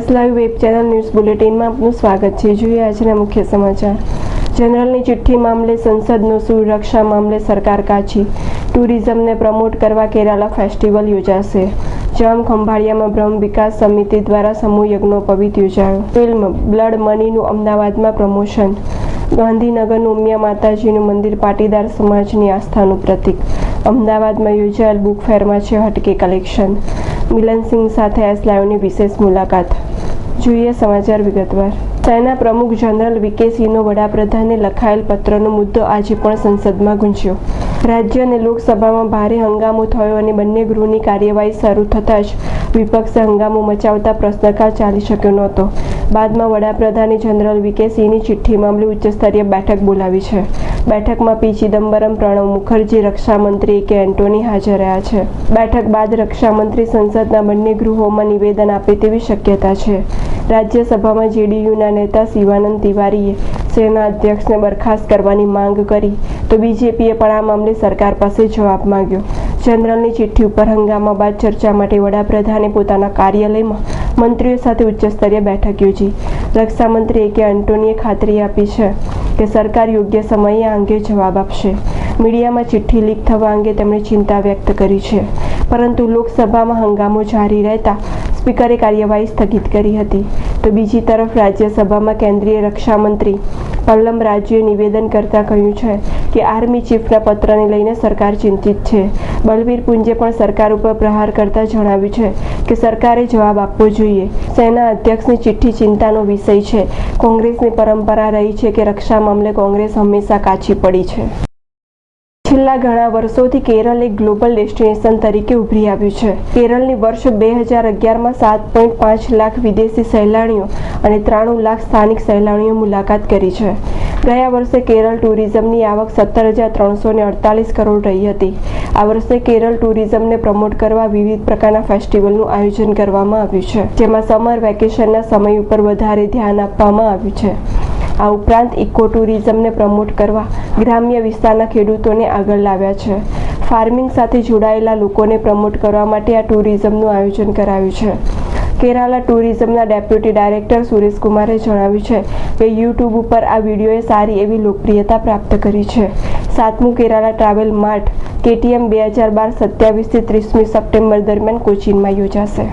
S live web channel news બુલેટિનમાં આપનું સ્વાગત છે. જોઈએ આજના મુખ્ય સમાચાર. જનરલની ચિઠ્ઠી મામલે સંસદનો સુરક્ષા મામલે સરકાર કાચી. ટુરિઝમને પ્રમોટ કરવા કેરાલા ફેસ્ટિવલ યોજાશે. જામ ખંભાળિયામાં બ્રહ્મ વિકાસ સમિતિ દ્વારા સમૂહ યજ્ઞોપવિત યોજાયો. ફિલ્મ બ્લડ મનીનું અમદાવાદમાં પ્રમોશન. ગાંધીનગરનું ઉમિયા માતાજીનું મંદિર પાટીદાર સમાજની આસ્થાનું પ્રતીક. અમદાવાદમાં યોજાયેલ બુક ફેરમાં છે હટકે કલેક્શન. મિલનસિંહ સાથે એસ લાઈવની વિશેષ મુલાકાત. જોઈએ સમાચાર વિગતવાર. સેના પ્રમુખ જનરલ વીકે સિંહનો વડાપ્રધાને લખાયેલ પત્રનો મુદ્દો આજે પણ સંસદમાં ગુંજ્યો. રાજ્ય અને લોકસભામાં ભારે હંગામો થયો અને બંને ગૃહની કાર્યવાહી શરૂ થતાં જ વિપક્ષે હંગામો મચાવતા પ્રશ્નકાળ ચાલી શક્યો નહોતો. બાદમાં વડાપ્રધાને જનરલ વીકે સિંહની ચિઠ્ઠી મામલે ઉચ્ચસ્તરીય બેઠક બોલાવી છે. બેઠકમાં પી. ચિદમ્બરમ, પ્રણવ મુખર્જી, રક્ષામંત્રી કે એન્ટોની હાજર રહ્યા છે. બેઠક બાદ રક્ષામંત્રી સંસદના બંને ગૃહોમાં નિવેદન આપે તેવી શક્યતા છે. રાજ્યસભામાં જેડીયુના નેતા શિવાનંદ તિવારીએ સેના અધ્યક્ષને બરખાસ્ત કરવાની માંગ કરી તો બીજેપીએ પણ આ મામલે સરકાર પાસે જવાબ માંગ્યો. જનરલની ચિઠ્ઠી ઉપર હંગામા બાદ ચર્ચા માટે વડાપ્રધાને પોતાના કાર્યાલયમાં મંત્રીઓ સાથે ઉચ્ચસ્તરીય બેઠક યોજી. રક્ષામંત્રી એ કે એન્ટોનીએ ખાતરી આપી છે કે સરકાર યોગ્ય સમયે આ અંગે જવાબ આપશે. મીડિયામાં ચિઠ્ઠી લીક થવા અંગે તેમણે ચિંતા વ્યક્ત કરી છે. પરંતુ લોકસભામાં હંગામો જારી રહેતા સ્પીકરે કાર્યવાહી સ્થગિત કરી હતી. તો બીજી તરફ રાજ્યસભામાં કેન્દ્રીય રક્ષામંત્રી પલ્લમ રાજુએ નિવેદન કરતા કહ્યું છે કે આર્મી ચીફના પત્રને લઈને સરકાર ચિંતિત છે. બલવીર પુંજે પણ સરકાર ઉપર પ્રહાર કરતા જણાવ્યું છે કે સરકારે જવાબ આપવો જોઈએ. સેના અધ્યક્ષની ચિઠ્ઠી ચિંતાનો વિષય છે. કોંગ્રેસની પરંપરા રહી છે કે રક્ષા મામલે કોંગ્રેસ હંમેશા કાચી પડી છે. છેલ્લા ઘણા વર્ષોથી કેરળ એક ગ્લોબલ ડેસ્ટિનેશન તરીકે ઉભરી આવ્યું છે. કેરળની વર્ષ બે હજાર અગિયારમાં સાત પોઈન્ટ પાંચ લાખ વિદેશી સહેલાણીઓ અને ત્રાણું લાખ સ્થાનિક સહેલાણીઓ મુલાકાત કરી છે. ગયા વર્ષે કેરળ ટુરિઝમની આવક સત્તર હજાર ત્રણસો ને અડતાલીસ કરોડ રહી હતી. આ વર્ષે કેરળ ટુરિઝમને પ્રમોટ કરવા વિવિધ પ્રકારના ફેસ્ટિવલનું આયોજન કરવામાં આવ્યું છે, જેમાં સમર વેકેશનના સમય ઉપર વધારે ધ્યાન આપવામાં આવ્યું છે. આ ઉપરાંત ઇકો ટુરિઝમને પ્રમોટ કરવા ગ્રામ્ય વિસ્તારના ખેડૂતોને આગળ લાવ્યા છે. ફાર્મિંગ સાથે જોડાયેલા લોકોને પ્રમોટ કરવા માટે આ ટુરિઝમનું આયોજન કરાયું છે. કેરાલા ટુરિઝમના ડેપ્યુટી ડાયરેક્ટર સુરેશકુમારે જણાવ્યું છે કે યુટ્યુબ ઉપર આ વિડીયોએ સારી એવી લોકપ્રિયતા પ્રાપ્ત કરી છે. સાતમું કેરાલા ટ્રાવેલ માર્ટ, કેટીએમ બે હજાર બાર સત્યાવીસથી ત્રીસમી સપ્ટેમ્બર દરમિયાન કોચીનમાં યોજાશે.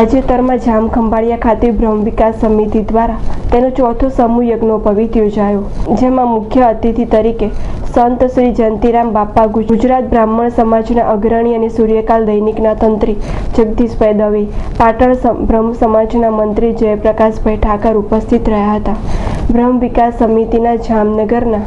તાજેતરમાં જામ ખંભાળિયા ખાતે બ્રહ્મ વિકાસ સમિતિ દ્વારા તેનો ચોથો સમૂહ યજ્ઞોપવિત યોજાયો, જેમાં મુખ્ય અતિથિ તરીકે સંત શ્રી જયંતિરામ બાપા ગુજરાત બ્રાહ્મણ સમાજના અગ્રણી અને સૂર્યકાલ દૈનિકના તંત્રી જગદીશભાઈ દવે પાટણ બ્રહ્મ સમાજના મંત્રી જયપ્રકાશભાઈ ઠાકર ઉપસ્થિત રહ્યા હતા. બ્રહ્મ વિકાસ સમિતિના જામનગરના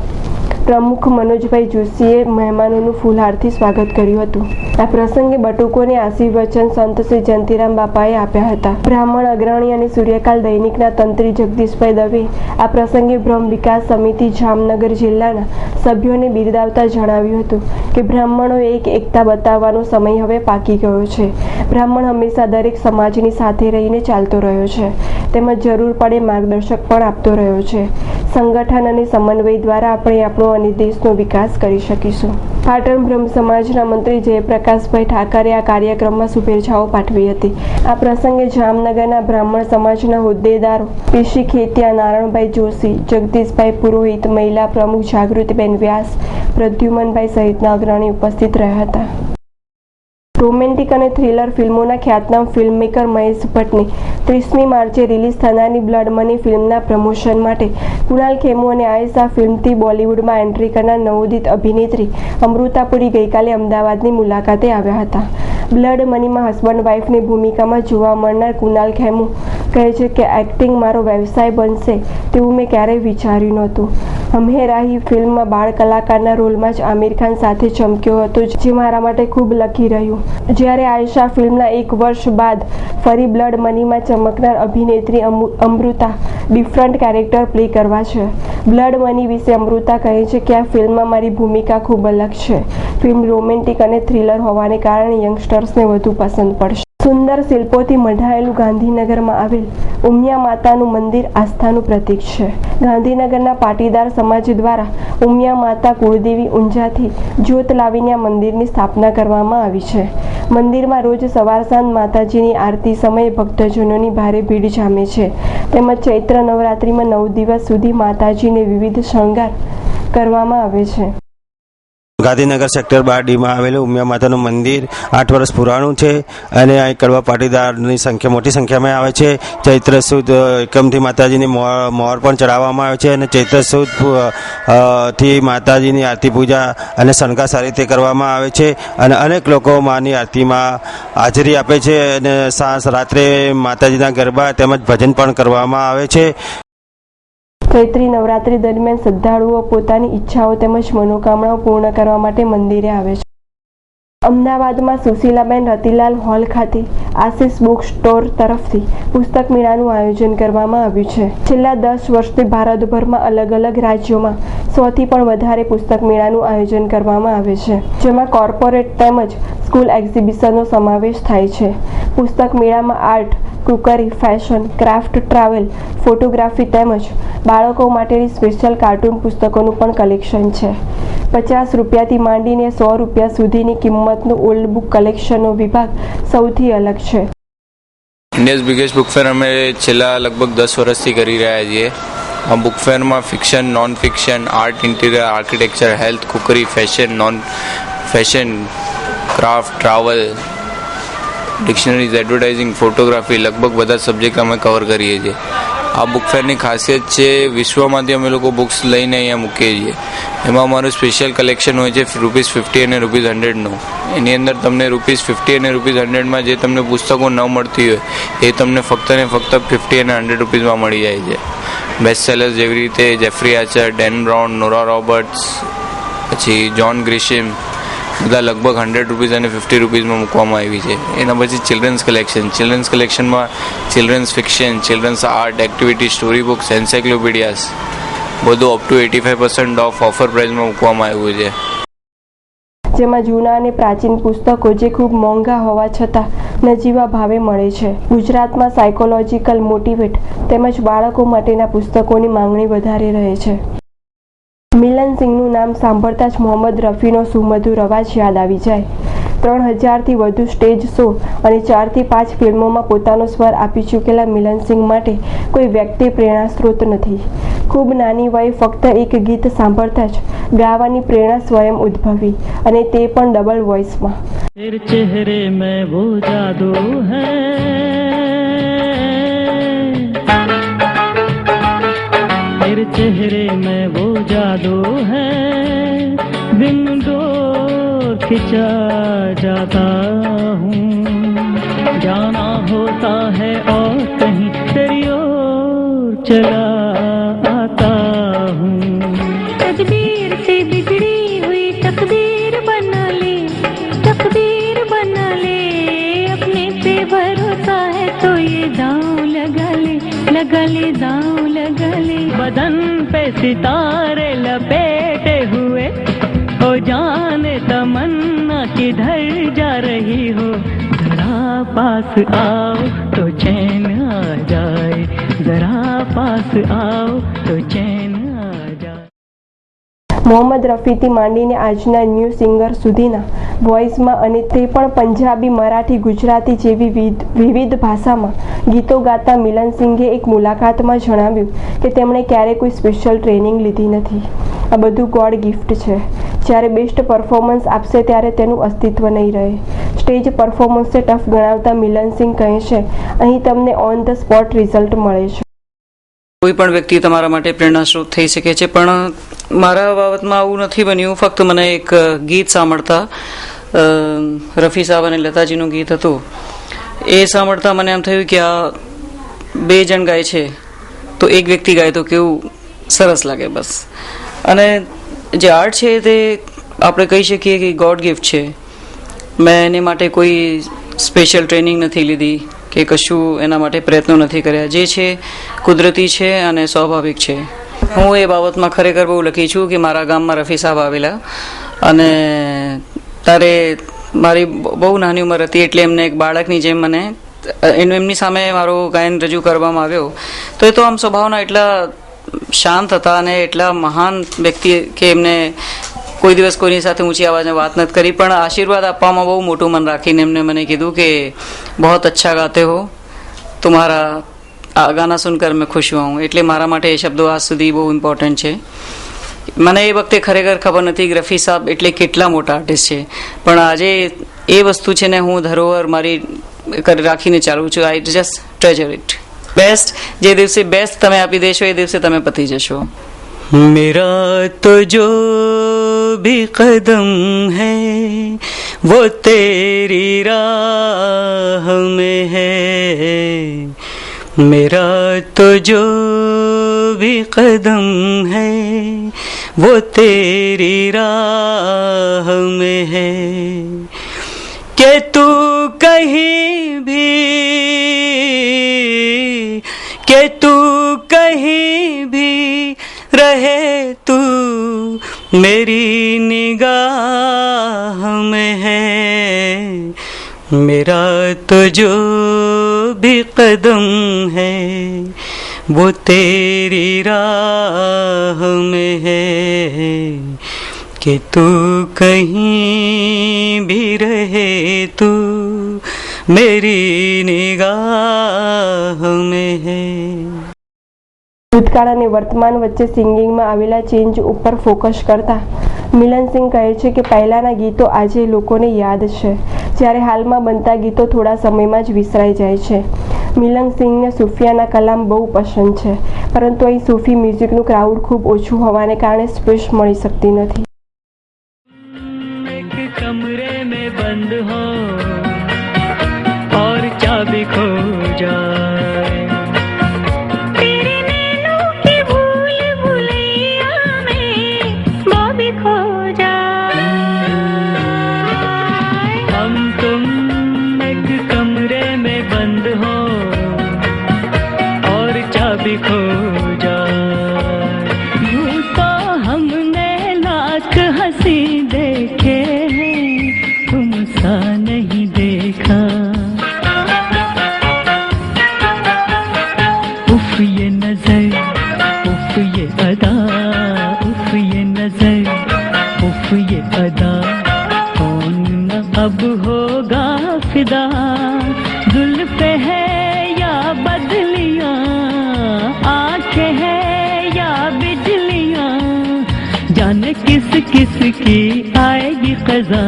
પ્રમુખ મનોજભાઈ જોશીએ મહેમાનોનું ફૂલહારથી સ્વાગત કર્યું હતું. આ પ્રસંગે બટુકોને આશીર્વચન સંત શ્રી જયંતિરામ બાપાએ આપ્યા હતા. બ્રાહ્મણ અગ્રણી અને સૂર્યકાલ દૈનિકના તંત્રી જગદીશભાઈ દવે આ પ્રસંગે બ્રહ્મ વિકાસ સમિતિ જામનગર જિલ્લાના સભ્યોને બિરદાવતા જણાવ્યું હતું કે બ્રાહ્મણો એક એકતા બતાવવાનો સમય હવે પાકી ગયો છે. બ્રાહ્મણ હંમેશા દરેક સમાજની સાથે રહીને ચાલતો રહ્યો છે. તેમજ જરૂર પડે માર્ગદર્શક પણ આપતો રહ્યો છે. સંગઠન અને સમન્વય દ્વારા આપણે આપણો અને દેશનો વિકાસ કરી શકીશું. પાટણ બ્રહ્મ સમાજના મંત્રી જયપ્રકાશભાઈ ઠાકરે આ કાર્યક્રમમાં શુભેચ્છાઓ પાઠવી હતી. આ પ્રસંગે જામનગરના બ્રાહ્મણ સમાજના હોદ્દેદારો પીસી ખેતિયા, નારણભાઈ જોશી, જગદીશભાઈ પુરોહિત, મહિલા પ્રમુખ જાગૃતિબેન વ્યાસ, પ્રદ્યુમનભાઈ સહિતના અગ્રણી ઉપસ્થિત રહ્યા હતા. રોમેન્ટિક અને થ્રિલર ફિલ્મોના ખ્યાતનામ ફિલ્મમેકર મહેશ ભટ્ટની ત્રીસમી માર્ચે રિલીઝ થનારની બ્લડ મની ફિલ્મના પ્રમોશન માટે કુણાલ ખેમુ અને આયેશા ફિલ્મથી બોલિવૂડમાં એન્ટ્રી કરનાર નવોદિત અભિનેત્રી અમૃતાપુરી ગઈકાલે અમદાવાદની મુલાકાતે આવ્યા હતા. બ્લડ મનીમાં હસબન્ડ વાઇફની ભૂમિકામાં જોવા મળનાર કુણાલ ખેમુ કહે છે કે એક્ટિંગ મારો વ્યવસાય બનશે તેવું મેં ક્યારેય વિચાર્યું નહોતું. હમે રાહી ફિલ્મમાં બાળ કલાકારના રોલમાં જ આમિર ખાન સાથે ચમક્યો હતો, જે મારા માટે ખૂબ લખી રહ્યું. જ્યારે આયશા ફિલ્મના એક વર્ષ બાદ ફરી બ્લડ મનીમાં ચમકનાર અભિનેત્રી અમુ- અમૃતા ડિફરન્ટ કેરેક્ટર પ્લે કરવા છે. બ્લડ મની વિશે અમૃતા કહે છે કે આ ફિલ્મમાં મારી ભૂમિકા ખૂબ અલગ છે. ફિલ્મ રોમેન્ટિક અને થ્રિલર હોવાને કારણે યંગસ્ટર્સને વધુ પસંદ પડશે. સુંદર શિલ્પોથી મઢાયેલું ગાંધીનગરમાં આવેલ ઉમિયા માતાનું મંદિર આસ્થાનું પ્રતીક છે. ગાંધીનગરના પાટીદાર સમાજ દ્વારા ઉમિયા માતા કુળદેવી ઊંઝાથી જ્યોત લાવીને આ મંદિરની સ્થાપના કરવામાં આવી છે. મંદિરમાં રોજ સવાર સાંજ માતાજીની આરતી સમયે ભક્તજનોની ભારે ભીડ જામે છે. તેમજ ચૈત્ર નવરાત્રિમાં નવ દિવસ સુધી માતાજીને વિવિધ શણગાર કરવામાં આવે છે. ગાંધીનગર સેક્ટર બાર ડીમાં આવેલું ઉમિયા માતાનું મંદિર આઠ વર્ષ પુરાણું છે અને અહીં કડવા પાટીદારની સંખ્યા, મોટી સંખ્યામાં આવે છે. ચૈત્ર સુદ એકમથી માતાજીની મોર પણ ચડાવવામાં આવે છે અને ચૈત્ર સુદથી માતાજીની આરતી પૂજા અને શણગાર સારી રીતે કરવામાં આવે છે અને અનેક લોકો માની આરતીમાં હાજરી આપે છે અને સાંજ, રાત્રે માતાજીના ગરબા તેમજ ભજન પણ કરવામાં આવે છે. ચૈત્રી નવરાત્રી દરમિયાન શ્રદ્ધાળુઓ પોતાની ઈચ્છાઓ તેમજ મનોકામનાઓ પૂર્ણ કરવા માટે મંદિરે આવે છે. અમદાવાદમાં સુશીલાબેન રતિલાલ હોલ ખાતે આશિષ બુક સ્ટોર તરફથી પુસ્તક મેળાનું આયોજન કરવામાં આવ્યું છે. છેલ્લા દસ વર્ષથી ભારતભરમાં અલગ અલગ રાજ્યોમાં સોથી પણ વધારે પુસ્તક મેળાનું આયોજન કરવામાં આવે છે, જેમાં કોર્પોરેટ તેમજ સ્કૂલ એક્ઝિબિશનનો સમાવેશ થાય છે. પુસ્તક મેળામાં art, cookery, fashion, craft, travel, photography તેમજ બાળકો માટેની સ્પેશિયલ કાર્ટૂન પુસ્તકોનું પણ કલેક્શન છે. પચાસ રૂપિયાથી માંડીને સો રૂપિયા સુધીની કિંમતનું ઓલ્ડ બુક કલેક્શનનો વિભાગ સૌથી અલગ છે. ઇન્ડિયાઝ બિગેસ્ટ બુક ફેર અમે છેલ્લા લગભગ દસ વર્ષથી કરી રહ્યા છીએ. આ book ફેરમાં fiction non fiction art interior architecture health cookery fashion non fashion craft travel dictionaries advertising photography લગભગ બધા સબ્જેક્ટ અમે કવર કરીએ છીએ આ બુક ફેરની ખાસિયત છે વિશ્વમાંથી અમે લોકો બુક્સ લઈને અહીંયા મૂકીએ છીએ એમાં અમારું સ્પેશિયલ કલેક્શન હોય છે રૂપીસ ફિફ્ટી અને રૂપીસ હંડ્રેડનું એની અંદર તમને રૂપીસ ફિફ્ટી અને રૂપીસ હંડ્રેડમાં જે તમને પુસ્તકો ન મળતી હોય એ તમને ફક્ત ને ફક્ત ફિફ્ટી અને હંડ્રેડ રૂપીસમાં મળી જાય છે બેસ્ટ સેલર્સ જેવી રીતે Jeffrey Archer Dan Brown Nora Roberts પછી જોન ગ્રિશિમ બધા લગભગ હંડ્રેડ રૂપીઝ અને ફિફ્ટી રૂપીઝમાં મૂકવામાં આવી છે. એના પછી children's collection children's કલેક્શનમાં children's fiction children's art activity story books encyclopedias બધું up to eighty five percent off offer પ્રાઇઝમાં મૂકવામાં આવ્યું છે. જેમાં જૂના અને પ્રાચીન પુસ્તકો જે ખૂબ મોંઘા હોવા છતાં નજીવા ભાવે મળે છે. ગુજરાતમાં સાયકોલોજીકલ મોટિવેટ તેમજ બાળકો માટેના પુસ્તકોની માંગણી વધારે રહે છે. મિલન સિંહનું નામ સાંભળતા જ મોહમ્મદ રફીનો સુમધુર અવાજ યાદ આવી જાય. ત્રણ હજારથી વધુ સ્ટેજ શો અને ચારથી પાંચ ફિલ્મોમાં પોતાનો સ્વર આપી ચૂકેલા મિલન સિંહ માટે કોઈ વ્યક્તિ પ્રેરણા સ્ત્રોત નથી. ખૂબ નાની વયે ફક્ત એક ગીત સાંભળતા જ ગાવાની પ્રેરણા સ્વયં ઉદ્ભવી અને તે પણ ડબલ વોઇસમાં तेरे चेहरे में वो जादू है तेरे चेहरे में वो जादू है बिन डोर खिंचा जाता हूँ जाना होता है और कहीं तेरी ओर चला ले दांव लगा बदन पे सितारे लपेटे हुए। हो जाने तमन्ना किधर जा रही हो, जरा पास आओ तो चैन आ जाए, जरा पास आओ तो चैन મોહમ્મદ રફીથી માંડીને આજના ન્યૂ સિંગર સુધીના વોઇસમાં અને તે પણ પંજાબી, મરાઠી, ગુજરાતી જેવી વિવિધ- ભાષામાં ગીતો ગાતા મિલન સિંઘે એક મુલાકાતમાં જણાવ્યું કે તેમણે ક્યારેય કોઈ સ્પેશિયલ ટ્રેનિંગ લીધી નથી. આ બધું ગોડ ગિફ્ટ છે. જ્યારે બેસ્ટ પરફોર્મન્સ આપશે ત્યારે તેનું અસ્તિત્વ નહીં રહે. સ્ટેજ પરફોર્મન્સને ટફ ગણાવતા મિલન સિંઘ કહે છે, અહીં તમને ઓન ધ સ્પોટ રિઝલ્ટ મળે છે. કોઈ પણ વ્યક્તિ તમારા માટે પ્રેરણાસ્ત્રોત થઈ શકે છે, પણ મારા બાબતમાં આવું નથી બન્યું. ફક્ત મને એક ગીત સાંભળતા રફી સાહેબ અને લતાજીનું ગીત હતું. એ સાંભળતા મને એમ થયું કે આ બે જણ ગાય છે. તો એક વ્યક્તિ ગાય તો કેવું સરસ લાગે બસ. અને જે આર્ટ છે તે આપણે કહી શકીએ કે ગોડ ગિફ્ટ છે. મેં એને માટે કોઈ સ્પેશિયલ ટ્રેનિંગ નથી લીધી કે કશું એના માટે પ્રયત્નો નથી કર્યા. જે છે કુદરતી છે અને સ્વાભાવિક છે. હું એ બાબતમાં ખરેખર બહુ લખી છું કે મારા ગામમાં રફી સાહેબ આવેલા અને તારે મારી બહુ નાની ઉંમર હતી એટલે એમને એક બાળકની જેમ મને એનું એમની સામે મારો ગાયન રજૂ કરવામાં આવ્યો. તો એ તો આમ સ્વભાવના એટલા શાંત હતા અને એટલા મહાન વ્યક્તિ કે એમને કોઈ દિવસ કોઈની સાથે ઊંચી આવાજમાં વાત નથી કરી, પણ આશીર્વાદ આપવામાં બહુ મોટું મન રાખીને એમને મને કીધું કે બહુ અચ્છા ગાતે હો. તમારા ગાના સુનકર મેં ખુશ હુઆ હું એટલે મારા માટે એ શબ્દો આજ સુધી બહુ ઇમ્પોર્ટન્ટ છે મને એ વખતે ખરેખર ખબર નથી કે રફી સાહેબ એટલે કેટલા મોટા આર્ટિસ્ટ છે પણ આજે એ વસ્તુ છે ને હું ધરોહર મારી કરી રાખીને ચાલુ છું I just treasure it best જે દિવસે બેસ્ટ તમે આપી દેશો એ દિવસે તમે પતી જશો मेरा तो जो भी कदम है वो तेरी राह में है मेरा तो जो भी कदम है, वो तेरी राह में है। कि तू कहीं भी, कि तू कहीं भी रहे तू, मेरी निगाह में है। मेरा तो जो भी कदम है, वो तेरी राह में है कि तू कहीं भी रहे तू मेरी निगाह में है। ભૂતકાળ અને વર્તમાન વચ્ચે સિંગિંગમાં આવેલા ચેન્જ ઉપર ફોકસ કરતા, મિલન સિંહ કહે છે કે પહેલાંના ગીતો આજે લોકોને યાદ છે, જ્યારે હાલમાં બનતા ગીતો થોડા સમયમાં જ વિસરાઈ જાય છે. મિલન સિંહને સૂફિયાના કલામ બહુ પસંદ છે, પરંતુ અહીં સૂફી મ્યુઝિકનું ક્રાઉડ ખૂબ ઓછું હોવાને કારણે સ્પેસ મળી શકતી નથી. किस किस की आएगी कजा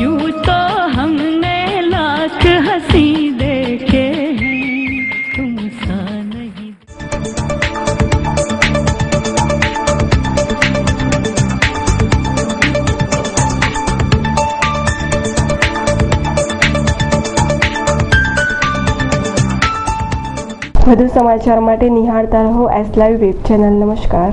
यूं तो हमने लाख हंसी देखे हैं तुम सा नहीं વધુ સમાચાર માટે નિહાળતા રહો એસ લાઈવ વેબ ચેનલ નમસ્કાર